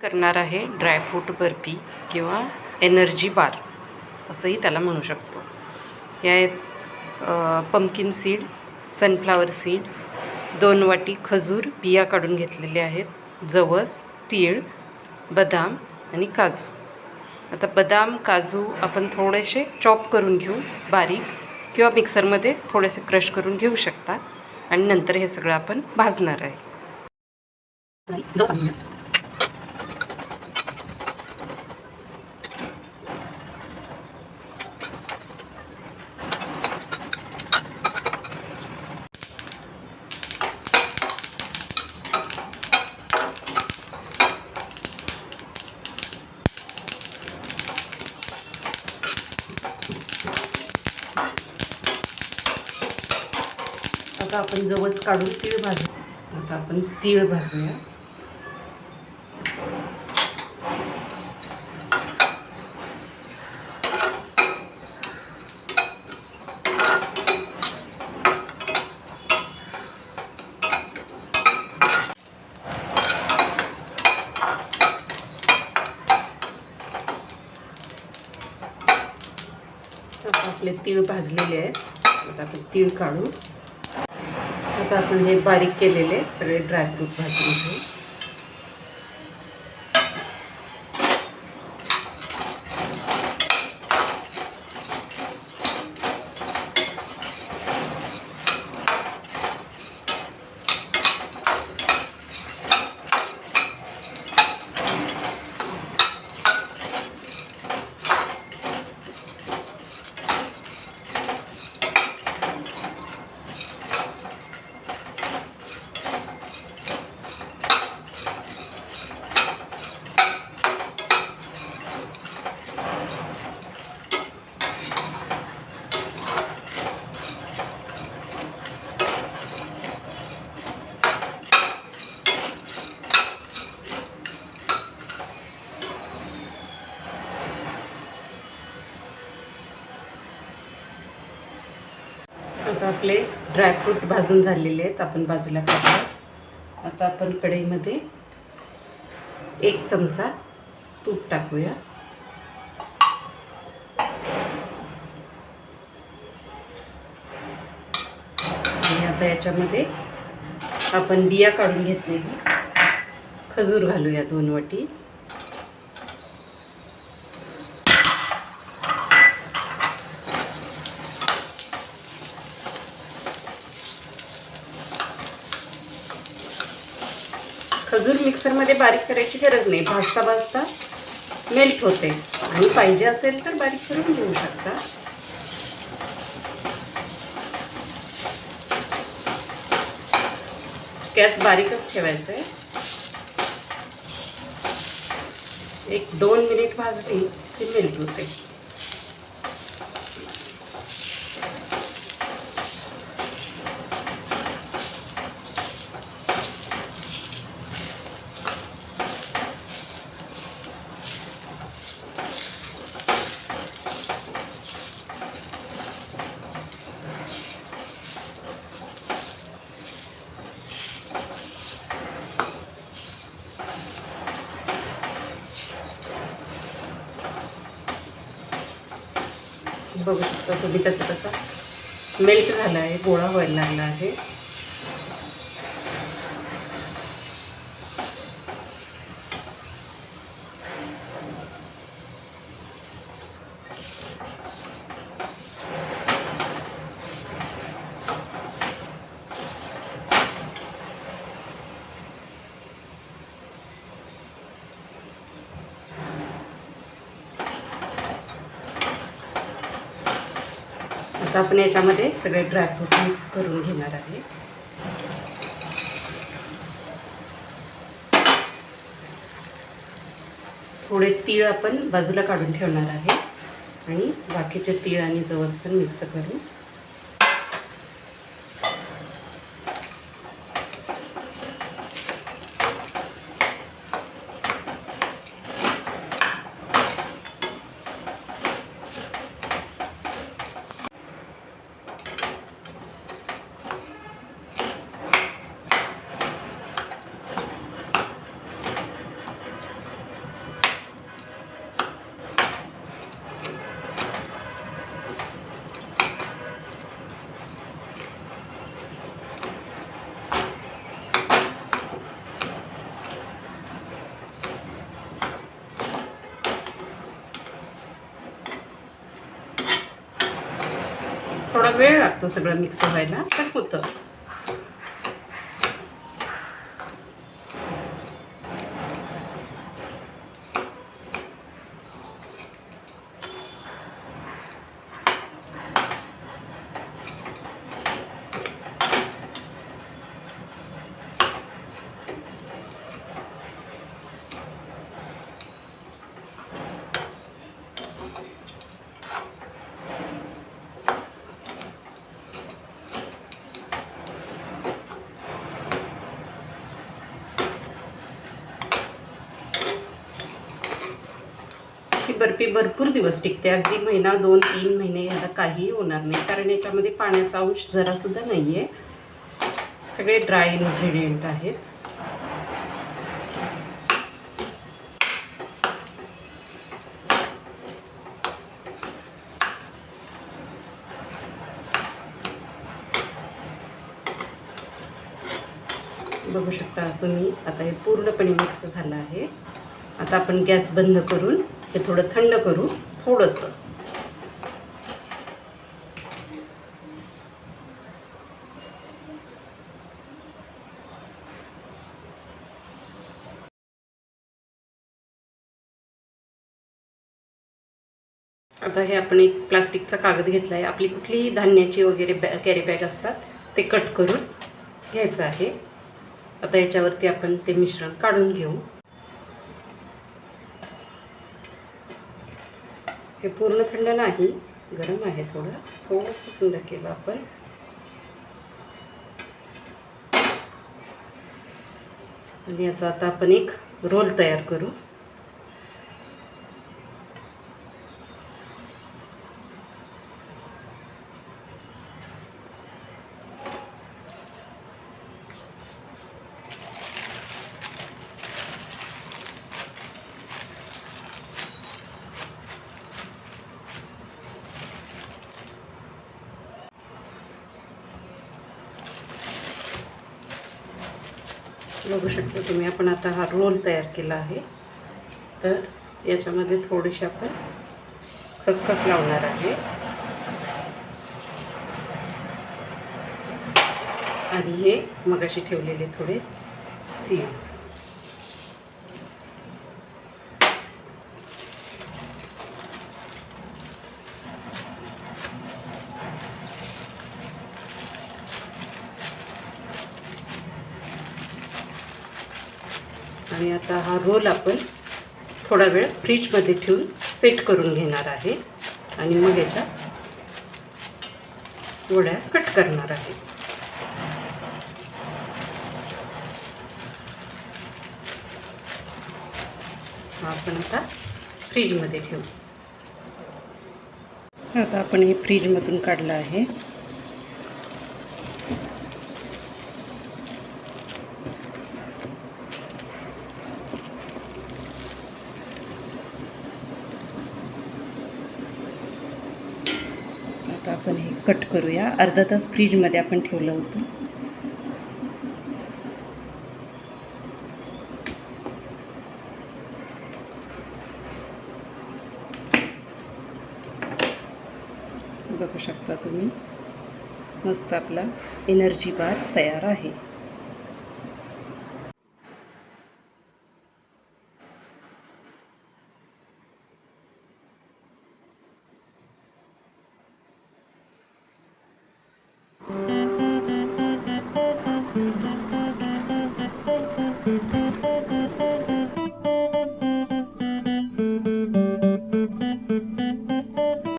करणार आहे ड्रायफ्रूट बर्फी किंवा एनर्जी बार असंही त्याला म्हणू शकतो. या आहेत सीड सनफ्लावर सीड दोन वाटी खजूर बिया काढून घेतलेले आहेत जवस तीळ बदाम आणि काजू. आता बदाम काजू आपण थोडेसे चॉप करून घेऊ बारीक किंवा मिक्सरमध्ये थोडेसे क्रश करून घेऊ शकता. आणि नंतर हे सगळं आपण भाजणार आहे. आता आपण जवळच काढून तीळ भाजू. आता आपण तीळ भाजूया. आपले तीळ भाजलेले आहेत. आता आपण तीळ काढू. आता आपण हे बारीक केलेले सगळे ड्रायफ्रूट भाजून घेऊ आता आपले ड्रायफ्रूट भाजून झालेले आहेत आपण बाजूला काढूया आता आपण कढईमध्ये एक चमचा तूप टाकूया. आणि आता याच्यामध्ये आपण बिया काढून घेतलेली. खजूर घालूया दोन वाटी खजूर मिक्सरमध्ये बारीक करायची गरज नाही. भाजता भाजता मेल्ट होते. आणि पाहिजे असेल तर बारीक करून घेऊ शकता. गॅस बारीकच ठेवायचं आहे एक दोन मिनिट भाजली की मेल्ट होते. बघू शकता तुम्ही त्याचा तसा मेल्ट झाला आहे गोळा व्हायला लागला आहे. आता आपण याच्यामध्ये सगळे ड्रायफ्रूट मिक्स करून घेणार आहे. थोडे तीळ आपण बाजूला काढून ठेवणार आहे. आणि बाकीचे तीळ आणि जवस पण मिक्स करून वेळ लागतो सगळं मिक्स व्हायला पण होतं. ही बर्फी भरपूर दिवस टिकते. अगदी महिना दोन तीन महिने याला काहीही होणार नाही. कारण याच्यामध्ये पाण्याचा अंश जरासुद्धा नाही आहे सगळे ड्राय इन्ग्रेडियंट आहेत. बघू शकता तुम्ही आता हे पूर्णपणे मिक्स झालं आहे. आता आपण गॅस बंद करून हे थोडं थंड करू थोडंसं. आता हे आपण एक प्लास्टिकचा कागद घेतला आहे आपली कुठलीही धान्याची वगैरे बॅ कॅरी बॅग असतात ते कट करून घ्यायचं आहे. आता याच्यावरती आपण ते मिश्रण काढून घेऊ. हे पूर्ण थंड नाही गरम आहे थोडं. थोडंसं थंड केलं आपण. आणि याचा आता आपण एक रोल तयार करू. बघू शकता तुम्ही आपण आता हा रोल तयार केला आहे. तर याच्यामध्ये थोडीशी आपण खसखस लावणार आहे. आणि हे मगाशी ठेवलेले थोडे तीळ. आणि आता हा रोल आपण थोडा वेळ फ्रीजमध्ये ठेवून सेट करून घेणार आहे. आणि मग याच्या वड्या कट करणार आहे. आपण आता फ्रीजमध्ये ठेवू. आता आपण हे फ्रीजमधून काढलं आहे आता आपण हे कट करूया. अर्धा तास फ्रीजमध्ये आपण ठेवलं होतं. बघू शकता तुम्ही. मस्त आपला एनर्जी बार तयार आहे.